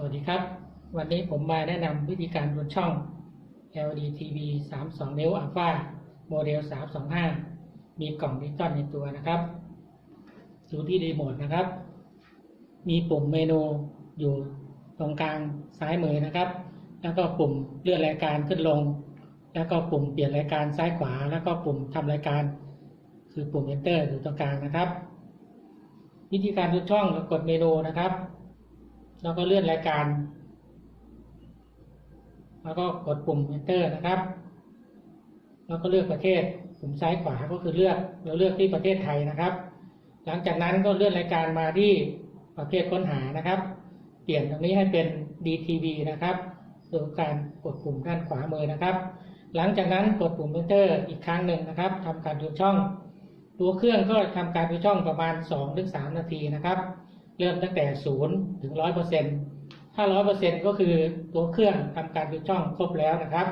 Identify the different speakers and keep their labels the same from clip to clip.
Speaker 1: สวัสดีครับ วันนี้ผมมาแนะนำวิธีการบนช่อง LD TV 32 นิ้ว Alpha โมเดล 325 มีกล่องดิจิตอลในตัวนะครับดูที่รีโมทนะครับ มีปุ่มเมนูอยู่ตรงกลางซ้ายมือนะครับ แล้วก็ปุ่มเลื่อนรายการขึ้นลง แล้วก็ปุ่มเปลี่ยนรายการซ้ายขวา แล้วก็ปุ่มทำรายการ คือปุ่ม Enter อยู่ตรงกลางนะครับ วิธีการดูช่องเรากดเมนูนะครับ แล้วก็เลื่อนรายการ แล้วก็กดปุ่ม Enter นะครับ แล้วก็เลือกประเทศปุ่มซ้ายขวาก็คือเลือกเราเลือกที่ประเทศไทยนะครับ หลังจากนั้นก็เลื่อนรายการมาที่ประเภทค้นหานะครับ เปลี่ยนตรงนี้ให้เป็น DTV นะครับโดยการกดปุ่มด้านขวามือนะครับ หลังจากนั้นกดปุ่ม Enter อีกครั้งหนึ่งนะครับทำการดูช่อง ตัวเครื่องก็ทำการดูช่องประมาณ 2-3 นาทีนะครับ เริ่มตั้งแต่0ถึง100%ถ้า100%ก็คือตัวเครื่องทำการดูช่องครบแล้วนะครับ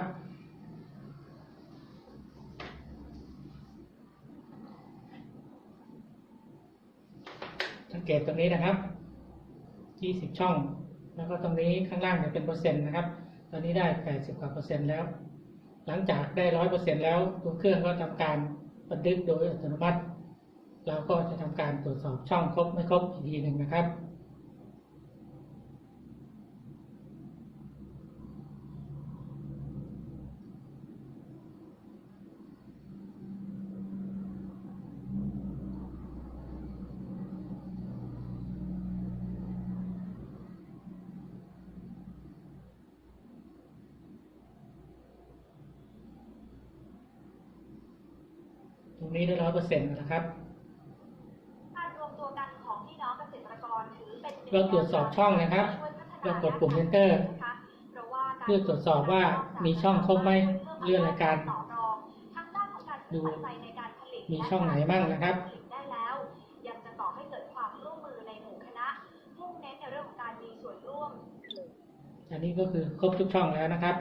Speaker 1: สังเกตตรงนี้นะครับ20ช่อง แล้วก็ตรงนี้ข้างล่างเนี่ยเป็นเปอร์เซ็นต์นะครับ ตอนนี้ได้80กว่าเปอร์เซ็นต์แล้ว หลังจากได้100%แล้วตัวเครื่องก็ทำการบันทึกโดยอัตโนมัติ เราก็จะทำการตรวจสอบช่องครบไม่ครบอีกทีหนึ่งนะครับตรงนี้ได้ร้อยเปอร์เซ็นต์นะครับ
Speaker 2: การรวมตัวกันของพี่น้องเกษตรกรถือ เป็น
Speaker 1: เราตรวจสอบช่องนะครับเรากดปุ่ม Enter เพื่อตรวจสอบว่ามีช่องครบไหมเลื่อนรายการดูมีช่องไหนบ้างนะครับ
Speaker 2: ได้แล้วยังจะก่อให้เกิดความร่วมมือในหมู่คณะมุ่งเน้นในเรื่องของการมีส่วนร่วม
Speaker 1: อันนี้ก็คือครบทุกช่องแล้วนะครับ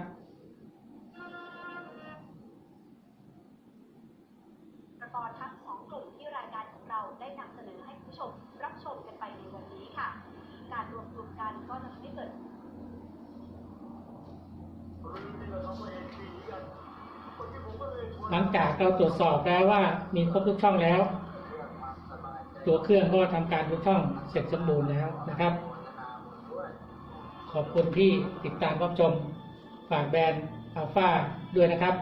Speaker 1: ็
Speaker 2: จะทำใหเกิด
Speaker 1: หลังจากเราตรวจสอบแล้วว่ามีครบทุกช่องแล้ว ตัวเครื่องก็ทำการทุกช่องเสร็จสมบูรณ์แล้วนะครับ ขอบคุณที่ติดตามรับชมฝากแบรนด์อัลฟาด้วยนะครับ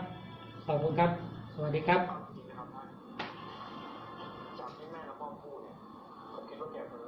Speaker 1: ขอบคุณครับ สวัสดีครับ